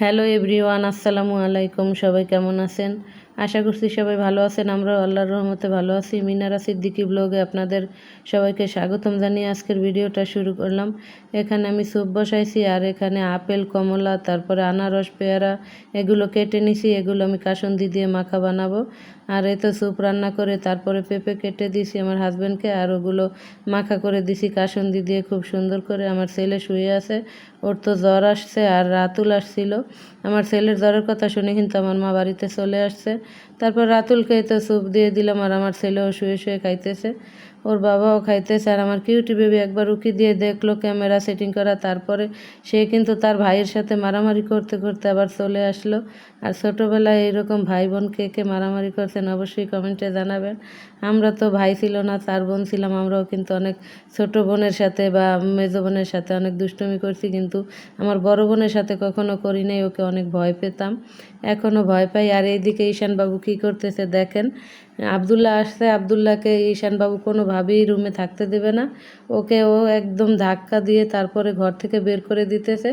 Hello everyone, আসসালামু আলাইকুম। সবাই কেমন আছেন? আশা করছি সবাই ভালো আছেন। আমরাও আল্লাহর রহমতে ভালো আছি। মিনারা সিদ্দিকি ব্লগে আপনাদের সবাইকে স্বাগতম জানিয়ে আজকের ভিডিওটা শুরু করলাম। এখানে আমি স্যুপ বসাইছি আর এখানে আপেল, কমলা, তারপরে আনারস, পেয়ারা, এগুলো কেটে নিছি। এগুলো আমি কাসন্দি দিয়ে মাখা বানাবো। আর এ তো স্যুপ রান্না করে তারপরে পেঁপে কেটে দিছি আমার হাজব্যান্ডকে আর ওগুলো মাখা করে দিছি কাসন্দি দিয়ে খুব সুন্দর করে। আমার ছেলে শুয়ে আছে, ওর তো জ্বর আসছে আর রাতুল আসছিল। আমার ছেলের জ্বরের কথা শুনে কিন্তু আমার মা বাড়িতে চলে আসছে। তারপর রাতুলকে তো স্যুপ দিয়ে দিলাম আর আমার ছেলেও শুয়ে শুয়ে খাইতেছে। ওর বাবাও খাইতেছে আর আমার কিউটি বেবি একবার উকি দিয়ে দেখল ক্যামেরা সেটিং করা, তারপরে সে কিন্তু তার ভাইয়ের সাথে মারামারি করতে করতে আবার চলে আসলো। আর ছোটোবেলায় এইরকম ভাই বোন কে কে মারামারি করছেন অবশ্যই কমেন্টে জানাবেন। আমরা তো ভাই ছিল না চার বোন ছিলাম, আমরাও কিন্তু অনেক ছোট বোনের সাথে বা মেজো বোনের সাথে অনেক দুষ্টুমি করছি, কিন্তু আমার বড় বোনের সাথে কখনো করি নাই, ওকে অনেক ভয় পেতাম। এখনও ভয় পাই। আর এইদিকে ঈশানবাবু কী করতেছে দেখেন। আবদুল্লাহ আসছে, আবদুল্লাহকে ঈশানবাবু কোনোভাবেই রুমে থাকতে দেবে না। ওকে ও একদম ধাক্কা দিয়ে তারপরে ঘর থেকে বের করে দিতেছে।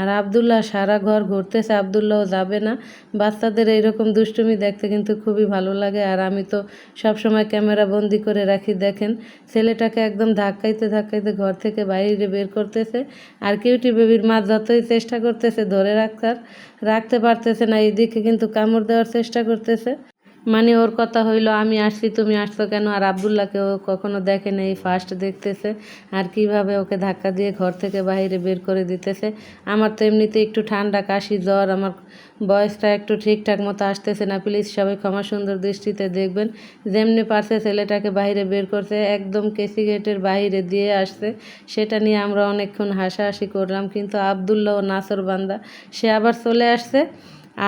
আর আবদুল্লাহ সারা ঘর ঘুরতেছে, আবদুল্লাহও যাবে না। বাচ্চাদের এইরকম দুষ্টুমি দেখতে কিন্তু খুবই ভালো লাগে। আর আমি তো সব সময় ক্যামেরা বন্দি করে রাখি, দেখেন। ছেলেটাকে একদম ধাক্কাইতে ধাক্কাইতে ঘর থেকে বাইরে বের করতেছে। আর কিউটি বেবির মা যতই চেষ্টা করতেছে ধরে রাখার রাখতে পারতেছে না। এইদিকে কিন্তু কামড় দেওয়ার চেষ্টা করতেছে। মানে ওর কথা হইল, আমি আসছি, তুমি আসছো কেন? আর আবদুল্লাহকে ও কখনো দেখে নেই ফার্স্ট দেখতেছে। আর কীভাবে ওকে ধাক্কা দিয়ে ঘর থেকে বাইরে বের করে দিতেছে। আমার তো এমনিতে একটু ঠান্ডা, কাশি, জ্বর, আমার বয়সটা একটু ঠিকঠাক মতো আসতেছে না। প্লিজ সবাই ক্ষমা সুন্দর দৃষ্টিতে দেখবেন। যেমনি পারছে ছেলেটাকে বাইরে বের করছে, একদম কেসি গেটের বাইরে দিয়ে আসছে। সেটা নিয়ে আমরা অনেকক্ষণ হাসাহাসি করলাম, কিন্তু আবদুল্লাহ ও নাসর বান্দা, সে আবার চলে আসছে।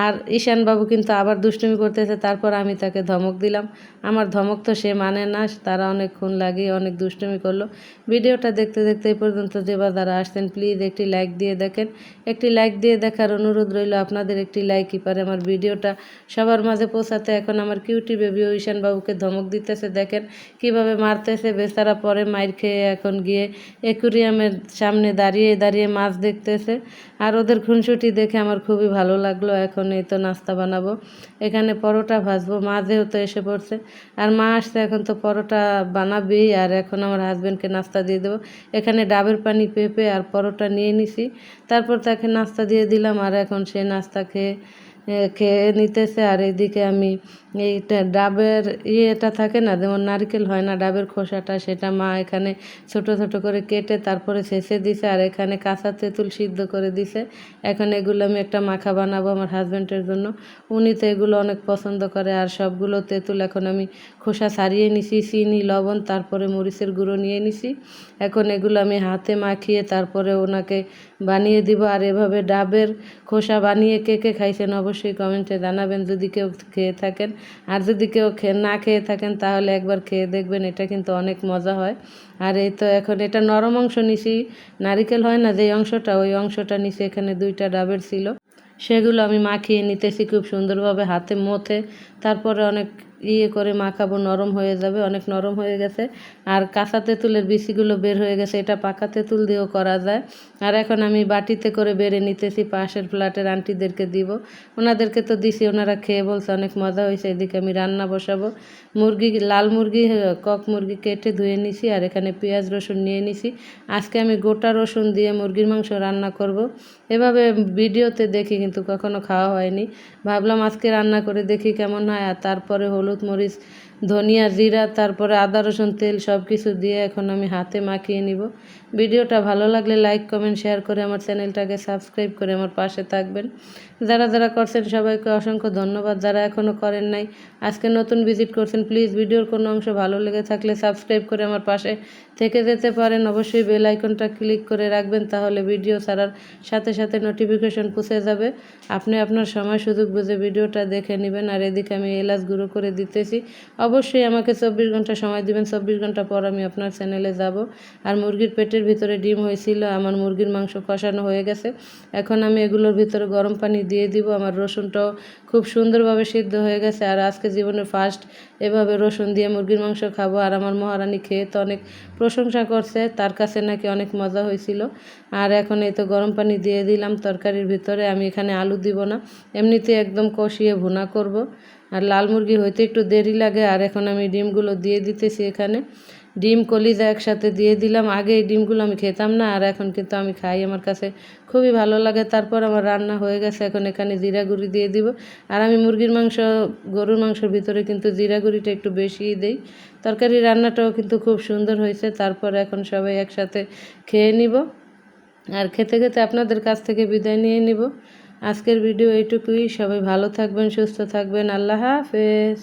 আর ঈশানবাবু কিন্তু আবার দুষ্টুমি করতেছে, তারপর আমি তাকে ধমক দিলাম। আমার ধমক তো সে মানে না, তারা অনেক অনেকক্ষণ লাগিয়ে অনেক দুষ্টুমি করল। ভিডিওটা দেখতে দেখতে এই পর্যন্ত যে বা যারা আসছেন প্লিজ একটি লাইক দিয়ে দেখেন। একটি লাইক দিয়ে দেখার অনুরোধ রইল আপনাদের, একটি লাইকই পারে আমার ভিডিওটা। সবার মাঝে পৌঁছাতে এখন আমার কিউটি বেবি ও ঈশানবাবুকে ধমক দিতেছে, দেখেন কীভাবে মারতেছে। বেচারা পরে মাইর খেয়ে এখন গিয়ে একুরিয়ামের সামনে দাঁড়িয়ে দাঁড়িয়ে মাছ দেখতেছে। আর ওদের খুনসুটি দেখে আমার খুবই ভালো লাগল। এখন এই তো নাস্তা বানাবো। এখানে পরোটা ভাজবো, মা যেহেতু এসে পড়ছে। আর মা আসছে, এখন তো পরোটা বানাবেই। আর এখন আমার হাজব্যান্ডকে নাস্তা দিয়ে দেবো। এখানে ডাবের পানি পেঁপে আর পরোটা নিয়ে নিছি। তারপর তাকে নাস্তা দিয়ে দিলাম। আর এখন সে নাস্তা খেয়ে খেয়ে নিতেছে আর এদিকে আমি এইটা ডাবের ইয়েটা থাকে না, যেমন নারকেল হয় না, ডাবের খোসাটা সেটা মা এখানে ছোট ছোট করে কেটে তারপরে শেষে দিছে আর এখানে কাঁচা তেঁতুল সিদ্ধ করে দিছে। এখন এগুলো আমি একটা মাখা বানাবো আমার হাজব্যান্ডের জন্য। উনি তো এগুলো অনেক পছন্দ করে আর সবগুলো তেঁতুল এখন আমি খোসা ছাড়িয়ে নিছি, চিনি, লবণ, তারপরে মরিচের গুঁড়ো নিয়ে নিছি। এখন এগুলো আমি হাতে মাখিয়ে তারপরে ওনাকে বানিয়ে দিব আর এভাবে ডাবের খোসা বানিয়ে কে কে খাইছেন অবশ্যই কমেন্টে জানাবেন। যদি কেউ খেয়ে থাকেন আর যদি কেউ না খেয়ে থাকেন তাহলে একবার খেয়ে দেখবেন, এটা কিন্তু অনেক মজা হয়। আর এই তো এখন এটা নরম অংশ নিছি, নারিকেল হয় না যে অংশটা, ওই অংশটা নিচে এখানে দুইটা ডাবের ছিল। সেগুলো আমি মাখিয়ে নিতেছি খুব সুন্দরভাবে হাতে মথে। তারপরে অনেক ইয়ে করে মাখাবো, নরম হয়ে যাবে, অনেক নরম হয়ে গেছে। আর কাঁচা তেঁতুলের বিচিগুলো বের হয়ে গেছে, এটা পাকা তেঁতুল দিয়েও করা যায়। আর এখন আমি বাটিতে করে বেড়ে নিতেছি, পাশের ফ্ল্যাটের আন্টিদেরকে দিব। ওনাদেরকে তো দিছি, ওনারা খেয়ে বলছে, অনেক মজা হয়েছে, এদিকে আমি রান্না বসাবো। মুরগি, লাল মুরগি, কক মুরগি কেটে ধুয়ে নিছি, আর এখানে পেঁয়াজ রসুন নিয়ে নিছি। আজকে আমি গোটা রসুন দিয়ে মুরগির মাংস রান্না করব। এভাবে ভিডিওতে দেখি, কিন্তু কখনো খাওয়া হয়নি। ভাবলাম আজকে রান্না করে দেখি কেমন হয়, আর তারপরে হলুদ মরিচ ধনিয়া, জিরা, তারপরে আদা, রসুন, তেল সব কিছু দিয়ে এখন আমি হাতে মাখিয়ে নিব। ভিডিওটা ভালো লাগলে লাইক, কমেন্ট, শেয়ার করে আমার চ্যানেলটাকে সাবস্ক্রাইব করে আমার পাশে থাকবেন। যারা যারা করছেন সবাইকে অসংখ্য ধন্যবাদ। যারা এখনও করেন নাই, আজকে নতুন ভিজিট করছেন, প্লিজ ভিডিওর কোনো অংশ ভালো লেগে থাকলে সাবস্ক্রাইব করে আমার পাশে থেকে যেতে পারেন। অবশ্যই বেল আইকনটা ক্লিক করে রাখবেন, তাহলে ভিডিও ছাড়ার সাথে সাথে নোটিফিকেশন পুষে যাবে। আপনি আপনার সময় সুযোগ বুঝে ভিডিওটা দেখে নেবেন। আর এদিকে আমি এলাচ গুঁড়ো করে দিতেছি। অবশ্যই আমাকে চব্বিশ ঘণ্টা সময় দিবেন। চব্বিশ ঘণ্টা পর আমি আপনার চ্যানেলে যাব। আর মুরগির পেটের ভিতরে ডিম হয়েছিল, আমার মুরগির মাংস কষানো হয়ে গেছে। এখন আমি এগুলোর ভিতরে গরম পানি দিয়ে দিব। আমার রসুনটাও খুব সুন্দরভাবে সিদ্ধ হয়ে গেছে। আর আজকে জীবনে ফার্স্ট এভাবে রসুন দিয়ে মুরগির মাংস খাব। আর আমার মহারানী খেয়ে তো অনেক প্রশংসা করছে। তার কাছে নাকি অনেক মজা হয়েছিল। আর এখন এই তো গরম পানি দিয়ে দিলাম তরকারির ভিতরে। আমি এখানে আলু দিব না। এমনিতে একদম কষিয়ে ভুনা করব। আর লাল মুরগি হইতে একটু দেরি লাগে, আর এখন আমি ডিমগুলো দিয়ে দিতেছি এখানে। ডিম, কলিজা একসাথে দিয়ে দিলাম। আগে এই ডিমগুলো আমি খেতাম না, আর এখন কিন্তু আমি খাই। আমার কাছে খুবই ভালো লাগে। তারপর আমার রান্না হয়ে গেছে। এখন এখানে জিরা গুঁড়ি দিয়ে দিব। আর আমি মুরগির মাংস, গরুর মাংসের ভিতরে কিন্তু জিরা গুঁড়িটা একটু বেশিই দিই। তরকারি রান্নাটাও কিন্তু খুব সুন্দর হয়েছে। তারপর এখন সবাই একসাথে খেয়ে নিব। আর খেতে খেতে আপনাদের কাছ থেকে বিদায় নিয়ে নিব। আজকের ভিডিও এইটুকুই। সবাই ভালো থাকবেন সুস্থ থাকবেন। আল্লাহ হাফেজ।